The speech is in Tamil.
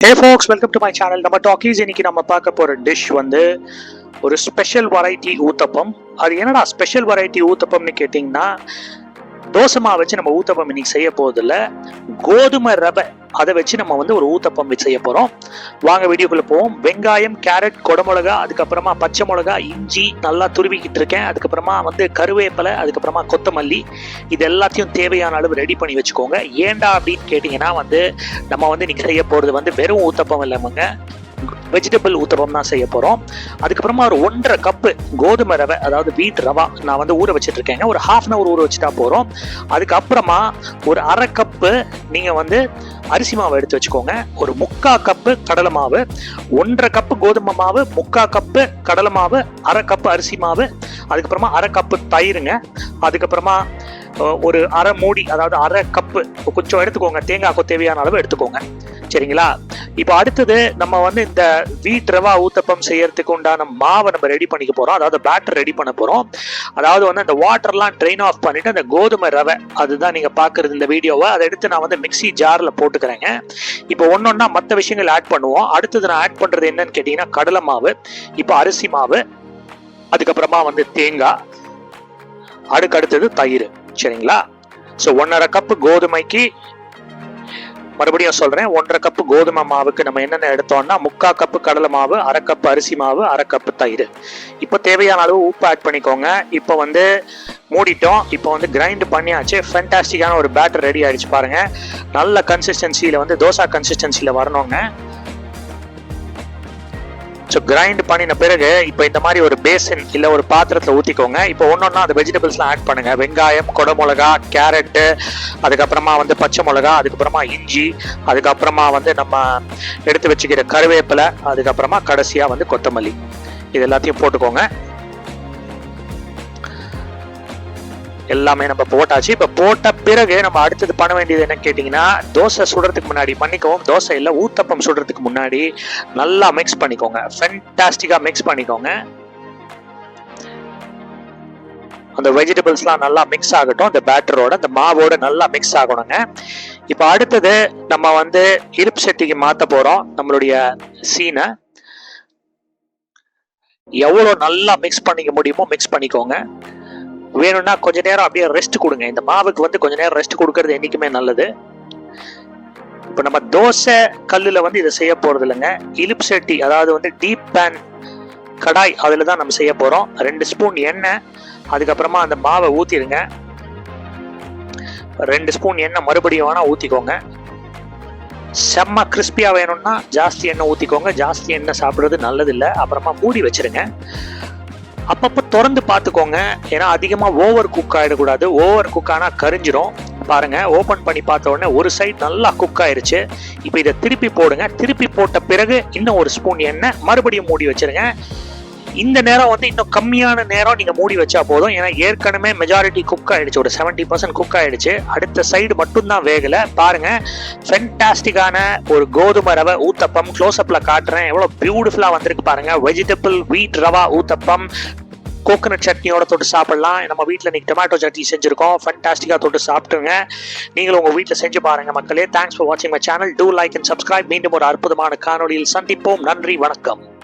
Hey folks welcome to my channel நம்ம டாக்கீஸ் இன்னைக்கு நம்ம பார்க்க போகிற டிஷ் வந்து ஒரு ஸ்பெஷல் வெரைட்டி ஊத்தப்பம். அது என்னடா ஸ்பெஷல் வெரைட்டி ஊத்தப்பம்னு கேட்டிங்கன்னா தோசைமா வச்சு நம்ம ஊத்தப்பம் இன்னைக்கு செய்ய போறதில்ல. கோதுமை ரவை அதை வச்சு நம்ம வந்து ஒரு ஊத்தப்பம் செய்ய போகிறோம் வாங்க வீடியோக்குள்ளே போவோம். வெங்காயம் கேரட் கொடமிளகா அதுக்கப்புறமா பச்சை மிளகா இஞ்சி நல்லா துருவிக்கிட்டு இருக்கேன். அதுக்கப்புறமா வந்து கருவேப்பிலை அதுக்கப்புறமா கொத்தமல்லி இது எல்லாத்தையும் தேவையான அளவு ரெடி பண்ணி வச்சுக்கோங்க. ஏன்டா அப்படின்னு கேட்டிங்கன்னா வந்து நம்ம வந்து இன்னைக்கு செய்ய போகிறது வந்து வெறும் ஊத்தப்பம் இல்லாமங்க வெஜிடபிள் ஊத்தப்பம் தான் செய்ய போகிறோம் அதுக்கப்புறமா ஒரு ஒன்றரை கப்பு கோதுமை ரவை அதாவது வீட் ரவா நான் வந்து ஊற வச்சுட்டு இருக்கேங்க ஒரு ஹாஃப் அன் ஹவர் ஊற வச்சுட்டா போகிறோம் அதுக்கப்புறமா ஒரு அரை கப்பு நீங்கள் வந்து அரிசி மாவு எடுத்து வச்சுக்கோங்க. ஒரு முக்கா கப்பு கடலை மாவு ஒன்றரை கப்பு கோதுமை மாவு முக்கா கப்பு கடலை மாவு அரை கப்பு அரிசி மாவு அதுக்கப்புறமா அரை கப்பு தயிருங்க. அதுக்கப்புறமா ஒரு அரை மூடி அதாவது அரை கப்பு கொஞ்சம் எடுத்துக்கோங்க. தேங்காய்க்கு தேவையான அளவு எடுத்துக்கோங்க. சரிங்களா? இப்போ அடுத்தது நம்ம வந்து இந்த வீட் ரவா ஊத்தப்பம் செய்யறதுக்கு உண்டான மாவை நம்ம ரெடி பண்ணிக்க போறோம். அதாவது பேட்டர் ரெடி பண்ண போறோம். அதாவது வந்து அந்த வாட்டர்லாம் ட்ரெயின் ஆஃப் பண்ணிட்டு அந்த கோதுமை ரவை அதுதான் நீங்க பாக்குறது இந்த வீடியோவை. அதை எடுத்து நான் வந்து மிக்ஸி ஜார்ல போட்டுக்கிறேங்க. இப்போ ஒன்னொன்னா மற்ற விஷயங்கள் ஆட் பண்ணுவோம். அடுத்தது நான் ஆட் பண்றது என்னன்னு கேட்டீங்கன்னா கடலை மாவு இப்போ அரிசி மாவு அதுக்கப்புறமா வந்து தேங்காய் அதுக்கு அடுத்தது தயிர். சரிங்களா? ஸோ ஒன்றரை கப்பு கோதுமைக்கு மறுபடியும் சொல்றேன் ஒன்றரை கப்பு கோதுமை மாவுக்கு நம்ம என்னென்ன எடுத்தோம்னா முக்கா கப்பு கடலை மாவு அரை கப்பு அரிசி மாவு அரை கப்பு தயிர். இப்போ தேவையான அளவு உப்பு ஆட் பண்ணிக்கோங்க. இப்போ வந்து மூடிட்டோம். இப்போ வந்து கிரைண்ட் பண்ணியாச்சு. ஃபென்டாஸ்டிக்கான ஒரு பேட்டர் ரெடி ஆயிடுச்சு பாருங்க. நல்ல கன்சிஸ்டன்சியில் வந்து தோசை கன்சிஸ்டன்சியில் வரணுங்க. ஸோ கிரைண்ட் பண்ணின பிறகு இப்போ இந்த மாதிரி ஒரு பேசன் இல்லை ஒரு பாத்திரத்தில் ஊற்றிக்கோங்க இப்போ ஒன்றொன்னா அந்த வெஜிடபிள்ஸ்லாம் ஆட் பண்ணுங்கள் வெங்காயம் குடமிளகா கேரட்டு அதுக்கப்புறமா வந்து பச்சை மிளகா அதுக்கப்புறமா இஞ்சி அதுக்கப்புறமா வந்து நம்ம எடுத்து வச்சுக்கிற கருவேப்பிலை அதுக்கப்புறமா கடைசியாக வந்து கொத்தமல்லி. இது எல்லாத்தையும் போட்டுக்கோங்க. எல்லாமே நம்ம போட்டாச்சு. இப்போ போட்ட பிறகு நம்ம அடுத்தது பண்ண வேண்டியது என்ன கேட்டிங்கன்னா தோசை சுடுறதுக்கு முன்னாடி பண்ணிக்கவும் தோசை இல்லை ஊத்தப்பம் சுடுறதுக்கு முன்னாடி நல்லா மிக்ஸ் பண்ணிக்கோங்க. ஃபென்டாஸ்டிக்காக மிக்ஸ் பண்ணிக்கோங்க. அந்த வெஜிடபிள்ஸ்லாம் நல்லா மிக்ஸ் ஆகட்டும். அந்த பேட்டரோட அந்த மாவோட நல்லா மிக்ஸ் ஆகணுங்க. இப்போ அடுத்தது நம்ம வந்து இருப்பு சட்டிக்கு மாற்ற போகிறோம் நம்மளுடைய சீனை. எவ்வளோ நல்லா மிக்ஸ் பண்ணிக்க முடியுமோ மிக்ஸ் பண்ணிக்கோங்க. வேணும்னா கொஞ்ச நேரம் அப்படியே ரெஸ்ட் கொடுங்க. இந்த மாவுக்கு வந்து கொஞ்ச நேரம் ரெஸ்ட் கொடுக்கறது என்றைக்குமே நல்லது. இப்போ நம்ம தோசை கல்லில் வந்து இதை செய்ய போகிறது இல்லைங்க. இலிப் சட்டி அதாவது வந்து டீப் பேன் கடாய் அதில் தான் நம்ம செய்ய போகிறோம் ரெண்டு ஸ்பூன் எண்ணெய் அதுக்கப்புறமா அந்த மாவை ஊற்றிடுங்க ரெண்டு ஸ்பூன் எண்ணெய் மறுபடியும் வேணால் ஊற்றிக்கோங்க செம்ம கிறிஸ்பியாக வேணும்னா ஜாஸ்தி எண்ணெய் ஊற்றிக்கோங்க ஜாஸ்தி எண்ணெய் சாப்பிட்றது நல்லதில்லை. அப்புறமா மூடி வச்சிருங்க. அப்பப்போ திறந்து பார்த்துக்கோங்க. ஏன்னா அதிகமாக ஓவர் குக் ஆகிடக்கூடாது ஓவர் குக் ஆனால் கரிஞ்சிரும். பாருங்க ஓப்பன் பண்ணி பார்த்த உடனே ஒரு சைட் நல்லா குக் ஆயிருச்சு. இப்போ இதை திருப்பி போடுங்க. திருப்பி போட்ட பிறகு இன்னும் ஒரு ஸ்பூன் எண்ணெய் மறுபடியும் மூடி வச்சிருங்க. இந்த நேரம் வந்து இன்னும் கம்மியான நேரம் நீங்கள் மூடி வச்சா போதும். ஏன்னா ஏற்கனவே மெஜாரிட்டி குக் ஆகிடுச்சு ஒரு செவன்ட்டி பர்சன்ட் குக் ஆகிடுச்சு அடுத்த சைடு மட்டும்தான் வேகலை. பாருங்கள் ஃபென்டாஸ்டிக்கான ஒரு கோதுமை ரவை ஊத்தப்பம். க்ளோஸ்அப்பில் காட்டுறேன். எவ்வளோ பியூட்டிஃபுல்லாக வந்திருக்கு பாருங்கள் வெஜிடபிள் வீட் ரவா ஊத்தப்பம். கோகனட் சட்னியோட தொட்டு சாப்பிடலாம். நம்ம வீட்டில் இன்னைக்கு டொமேட்டோ சட்னி செஞ்சுருக்கோம். ஃபண்டாஸ்டிக்காக தொட்டு சாப்பிட்டுங்க. நீங்களும் உங்கள் வீட்டில் செஞ்சு பாருங்கள் மக்களே. தேங்க்ஸ் ஃபார் வாட்சிங் my channel do like and subscribe மீண்டும் ஒரு அற்புதமான காணொலியில் சந்திப்போம். நன்றி வணக்கம்.